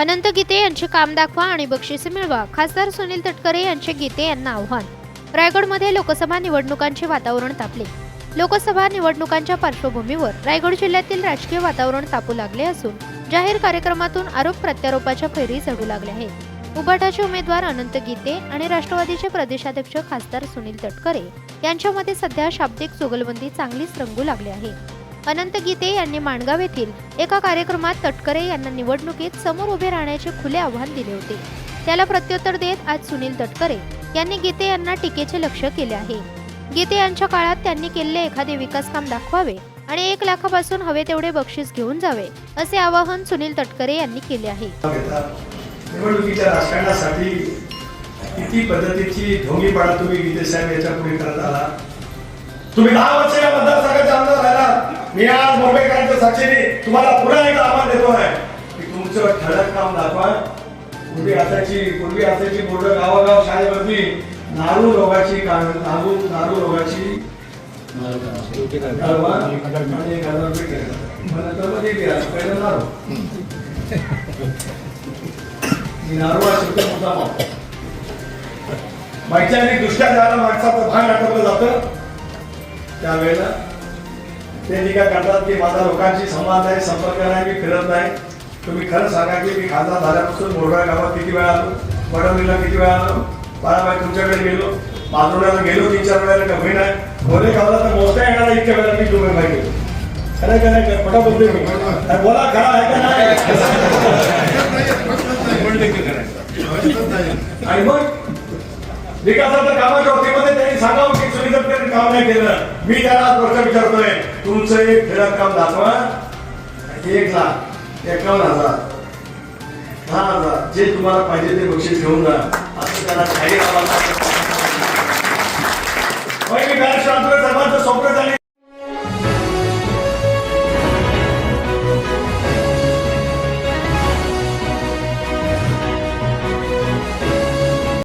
अनंत गीते यांचे काम दाखवा आणि बक्षिसे मिळवा. खासदार सुनील तटकरे यांचे गीते यांना आव्हान. रायगडमध्ये लोकसभा निवडणुकांचे वातावरण तापले. लोकसभा निवडणुकांच्या पार्श्वभूमीवर रायगड जिल्ह्यातील राजकीय वातावरण तापू लागले असून जाहीर कार्यक्रमातून आरोप प्रत्यारोपाच्या फैरी चढू लागल्या आहेत. उबाटाचे उमेदवार अनंत गीते आणि राष्ट्रवादीचे प्रदेशाध्यक्ष खासदार सुनील तटकरे यांच्यामध्ये सध्या शाब्दिक जुगलबंदी चांगलीच रंगू लागली आहे. अनंत गीते यांनी माणगाव येथील एका कार्यक्रमात तटकरे यांना निवडणुकीत समोर उभे राहण्याचे खुले आव्हान दिले होते. त्याला प्रत्युत्तर देत आज सुनील तटकरे यांनी गीते यांना टीकेचे लक्ष केले आहे. गीते यांच्या काळात त्यांनी केलेले एखादे विकास काम दाखवावे आणि एक लाखापासून हवे तेवढे बक्षीस घेऊन जावे असे आवाहन सुनील तटकरे यांनी केले आहे. निवडणुकीच्या राजकारणासाठी किती पद्धतीची ढोंगीपणा तुम्ही गीते साहेब याच्यापुढे करत आला. तुम्ही दहा वर्ष या मतदारसंघाचे आमदार राहिला मी आज मुंबईकरांच्या साक्षीने तुम्हाला पुन्हा एकदा आव्हान देतो आहे की तुमचं ठळक काम दाखवा. पूर्वी असायची पूर्वी असायची बोर्ड गावागाव शाळेवरती नारू रोगाची नारू नारू रोगाची कळवा दृष्ट्या ज्याला माणसाचं भान आटवलं जात. त्यावेळेला ते टीका करतात की माझा लोकांशी संवाद आहे संपर्क नाही मी फिरत नाही. तुम्ही खरं सांगा की मी खासदार झाल्यापासून मोरगाव गावात किती वेळा आलो? वडवणीला किती वेळा आलो? बाळाबाई तुमच्याकडे गेलो? माजोड्याला गेलो तीन चार वेळेला कमी नाही. बोले गावाला तर मोजता येणार इतक्या वेळेला मी दुबईला गेलो खरं का नाही? खोटा बोलते मी. बोला खरा आहे का नाही? आणि मग विकासाच्या कामाच्या बाबतीमध्ये त्यांनी सांगावं काम नाही केलं. मी त्याला प्रश्न विचारतोय तुमचं एक ठळक काम दाखवा. एक लाख एकावन्न हजार दहा हजार जे तुम्हाला पाहिजे ते बक्षीस घेऊन जा. असं त्याला जाहीर आवाज